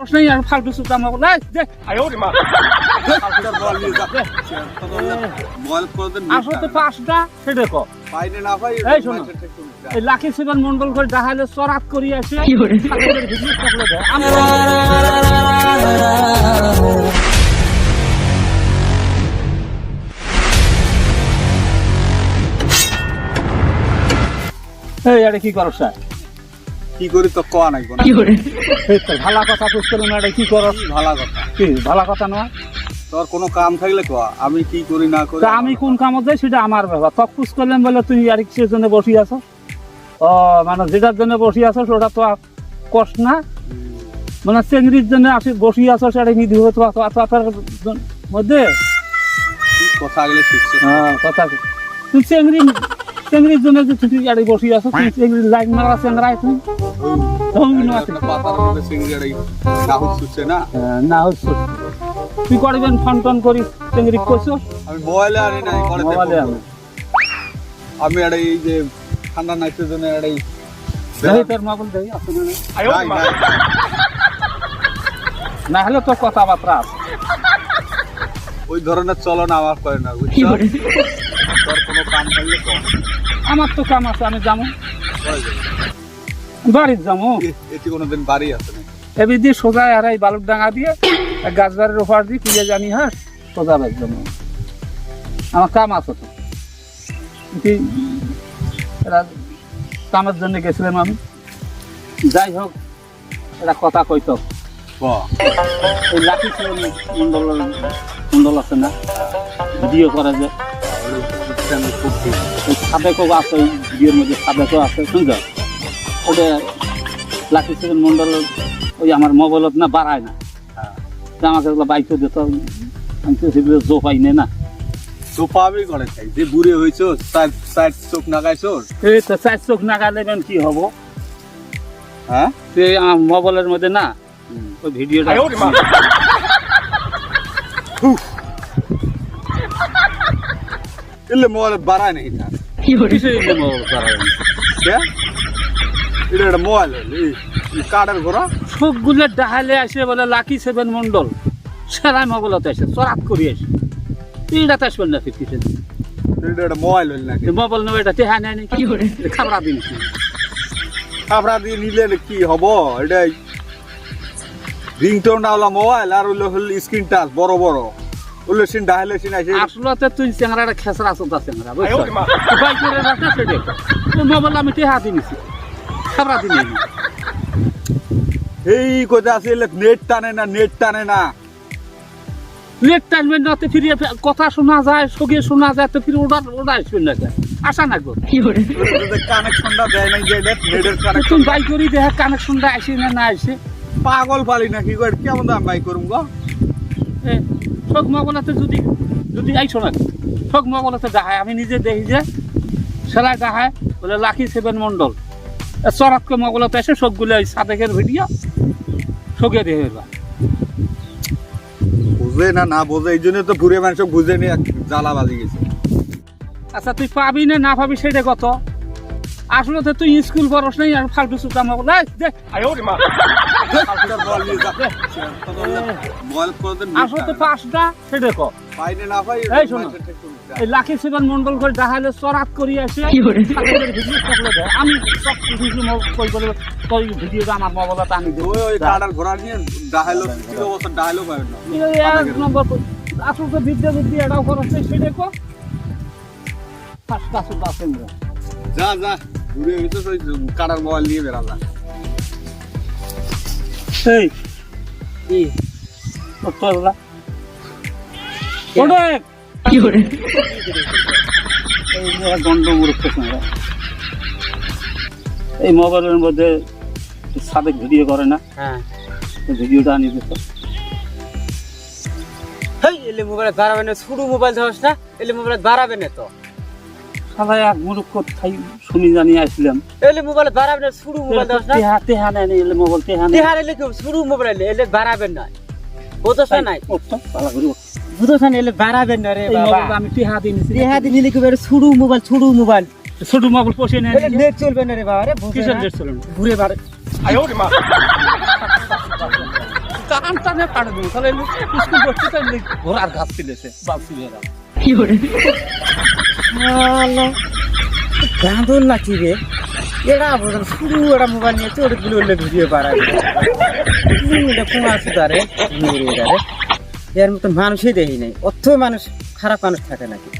প্রশ্নই আর ফালতু সুতা আমাকে লাই দে। ফালতুটার বল নিয়ে যা। বল করে দেন আসলে পাঁচটা। সেটা কো। না এই শোনো। এই লাখি সেভেন মন্ডল করে দেখাইলে সরাত করি আসে। এই আরে কি করছ কি করি তো কোয়া নাই কোন এই ভালা কথা পুষ্কর না কি করস ভালো কথা? কি ভালা কথা নয় তোর কোনো কাম থাকলে কোয়া আমি কি করি না করি? আমি কোন কামত যাই সেটা আমার ব্যাপার তক পুষ করলাম বলে তুই আর কিসের জন্য বসি আছো? ও মানে যেটার জন্য বসি আছো ওটা তো কষ্ট না? মানে চেংড়ির জন্য আসি বসি আছো সেটা নিধি হবে তো জন- মধ্যে? কথা গেলে শিখছে হ্যাঁ কথা তুই চেংড়ি চেংড়ির জন্য যে তুই আর বসি আছো চেংড়ির লাইন মারা আছে। না হচ্ছে তুই করবেন? ফোন টোন করি চেংড়ি করছ আমি মোবাইলে আনি নাই মোবাইলে আমি আমি একটা এই যে ঠান্ডা নাইটের জন্য একটা এই তোর মোবাইল দেখি আছে না হলে তো কথাবার্তা আছে। ওই ধরনের চলন আমার করে না বুঝছ? তোর কোনো কাম থাকলে কর। আমার তো কাম আছে আমি যাব। বাড়ির যাব? এ- এটি কোনোদিন বাড়ি আছে না? এবি দিয়ে সোজা আর এই বালুর ডাঙা দিয়ে এক গাছবাড়ির ওপার দিয়ে তুলে জানি হ্যাঁ সোজা বাড়ির যাব। আমার কাম আছে তো। কি কামের জন্য গেছিলাম আমি। যাই হোক এটা কথা কইতো বাহ লাঠি মন্ডল মন্ডল আছে না? ভিডিও করে আমি আছে ওই ভিডিওর মধ্যে আছে শুনছ? ওটা লাঠি সেভেন মন্ডল ওই আমার মোবাইলত না বাড়ায় না। আমাকে বাইকও দিত আমি তো সেগুলো জো পাই না না। সোফাবি করে চাই যে বুড়ে হয়েছো চোখ নাগাইছো এই তো চার চোখ নাগালে কি হব? হ্যাঁ? আমার মোবাইলের মধ্যে না ওই ভিডিওটা মোবাইল বাড়ায় না? কে এটা একটা মোবাইল কাঠের ঘোড়া সবগুলো ডাহালে আসে বলে লাকি সেভেন মন্ডল সেরাই মোবাইলত আসে চরাত করি আসে এইটাতে আসবেন না এটা একটা মোবাইল হইল নাকি মোবাইল নেবে এটা তেহা নেয় নাকি খাবার দিন কাপড়া দিয়ে নিলে কি হব এটা রিংটোন আওলা মোবাইল আর হল স্ক্রিন টাচ বড় বড় হলো সিন ডাইলে আছে। আসলে তুই চেংড়াটা খেসরা চোদ্দা চেংড়া বুঝছ? করে রাখতে সেটা মোবাইল আমি দিনিছি খাবার দিন এই কথা আছে নেট টানে না নেট টানে না। না তো ফিরে কথা শোনা যায় সঙ্গে শোনা যায় তো ফিরে ওটা ওটা আসবেন না? আসা না গো। কানেকশনটা দেয় নাই যে নেটের কানেকশন তুমি বাই করি দেখা কানেকশনটা আসে না না আসে। পাগল পালি নাকি কই কেমন দাম বাই করুম গো? এ, সব মোবাইলতে যদি যদি আইসো না সব মোবাইলতে দেখায়। আমি নিজে দেখি যে সেলাই দেখায় বলে লাকি সেভেন মন্ডল চরাতকে মোবাইলতে এসে সবগুলো ওই সাদেকের ভিডিও সগে দিয়ে এবার বুঝে না না বোঝে এই জন্য তো ঘুরে মানুষ বুঝে নিয়ে জ্বালা বাজি গেছে। আচ্ছা তুই পাবি না না পাবি সেটা কত? আসলে তো তুই স্কুল পড়স নাই আর ফালতু সুতা মোবাইল এই, দে। ফালতুটার বল মোবাইল করে দেন আসলে তো পাঁচটা। সেটা কর পাইনে না পাই এই শোনো। এই লাকি সেভেন মন্ডল করে দেখাইলে চরাত করি আসে ঠাকুরের ভিডিও থাকলে দেয়। আমি সব কিছু কই করে কই ভিডিওটা আমার মোবাইলতে আনি দেবো ঘোড়া নিয়ে আসলে তো বিদ্যা বুদ্ধি এটাও খরচ নেই যা যা ঘুরে কাটার মোবাইল নিয়ে বেরালা এই। কি? এই গন্ড মূর্খ এই মোবাইলের মধ্যে সাবেক ভিডিও করে না? হ্যাঁ। ভিডিওটা আনি দিত হেই এলে মোবাইল বাড়াবে না শুরু মোবাইল ধরস না এলে মোবাইল বাড়াবে না তো। সবাই এক মূর্খ থাই শুনি জানি আসলাম। এলে মোবাইল বাড়াবে না শুরু মোবাইল ধরস না? তেহা তেহা নেই এলে মোবাইল তেহা নেই। তেহার এলে কি শুরু মোবাইল এলে এলে বাড়াবে না। বোঝস না নাই? উঠতো পালা করে উঠতো। বুঝছ না এলে বাড়াবে না রে বাবা। আমি তেহা দিয়েছি তেহা দিন নিলে কি শুরু মোবাইল শুরু মোবাইল। ছোট মোবাইল পোষে নেই। এলে নেট চলবে না রে বাবা রে বুঝছ কিসের না? ডেট চলুন ঘুরে বাড়ে। টান টানে কাটে দেবো তাহলে এমনি স্কুল করতে তো এমনি ঘোড়ার ঘাস ফেলেছে। বাল ছিলেরা গাঁদল নাকি রে? এরা বোধ শুরু এরা মোবাইল নিয়ে চোরগুলো উল্লে ভিডিও বাড়াবে কোন আছে তারে এর মতো মানুষই দেখি নাই। অত মানুষ, খারাপ মানুষ থাকে নাকি?